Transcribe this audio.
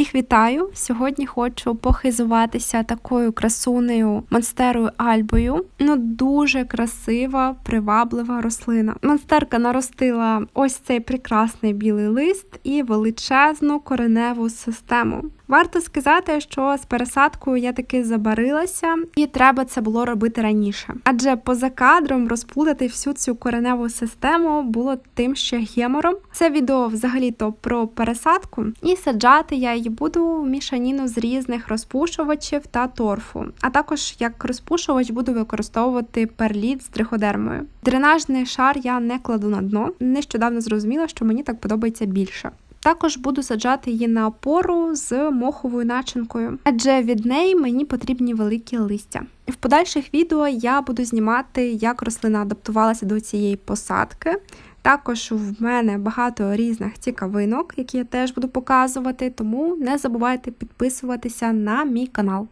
Всіх вітаю! Сьогодні хочу похизуватися такою красунею монстерою Альбою. Ну дуже красива, приваблива рослина. Монстерка наростила ось цей прекрасний білий лист і величезну кореневу систему. Варто сказати, що з пересадкою я таки забарилася, і треба це було робити раніше. Адже поза кадром розплутати всю цю кореневу систему було тим ще гемором. Це відео взагалі-то про пересадку, і саджати я її буду в мішаніну з різних розпушувачів та торфу. А також як розпушувач буду використовувати перліт з триходермою. Дренажний шар я не кладу на дно. Нещодавно зрозуміла, що мені так подобається більше. Також буду саджати її на опору з моховою начинкою, адже від неї мені потрібні великі листя. В подальших відео я буду знімати, як рослина адаптувалася до цієї посадки. Також в мене багато різних цікавинок, які я теж буду показувати, тому не забувайте підписуватися на мій канал.